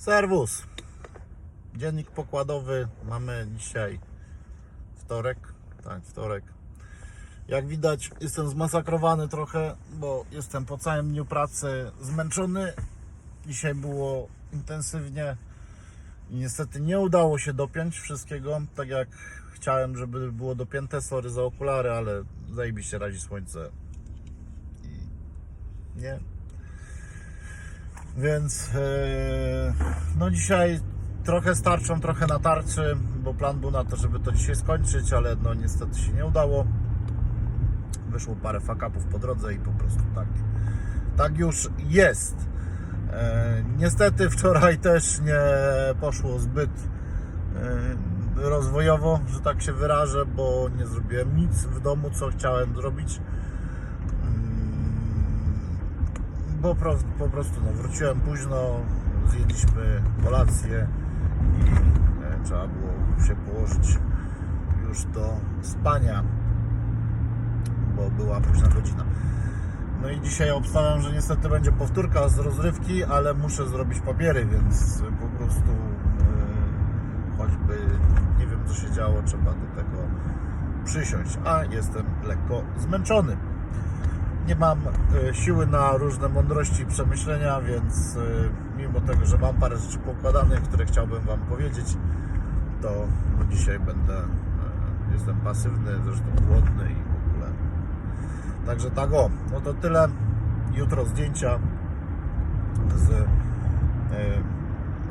Serwus. Dziennik pokładowy. Mamy dzisiaj wtorek. Tak, wtorek. Jak widać, jestem zmasakrowany trochę, bo jestem po całym dniu pracy zmęczony. Dzisiaj było intensywnie i niestety nie udało się dopiąć wszystkiego tak jak chciałem, żeby było dopięte. Sorry za okulary, ale zajebiście razi słońce. I nie, więc e, no dzisiaj trochę starczą, trochę na tarczy, bo plan był na to, żeby to dzisiaj skończyć, ale no niestety się nie udało. Wyszło parę fakapów po drodze i po prostu tak, tak już jest. E, niestety wczoraj też nie poszło zbyt e, rozwojowo, że tak się wyrażę, bo nie zrobiłem nic w domu, co chciałem zrobić. Bo pro, po prostu no, wróciłem późno, zjedliśmy kolację i e, trzeba było się położyć już do spania, bo była późna godzina. No i dzisiaj obstawiam, że niestety będzie powtórka z rozrywki, ale muszę zrobić papiery, więc po prostu e, choćby nie wiem co się działo, trzeba do tego przysiąść, a jestem lekko zmęczony nie mam e, siły na różne mądrości i przemyślenia, więc e, mimo tego, że mam parę rzeczy pokładanych, które chciałbym Wam powiedzieć, to no dzisiaj będę, e, jestem pasywny, zresztą głodny i w ogóle. Także tak o, no to tyle. Jutro zdjęcia z,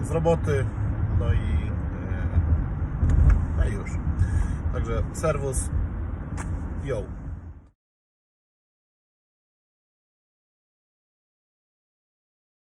z roboty, no i, no już. Także serwus, yo.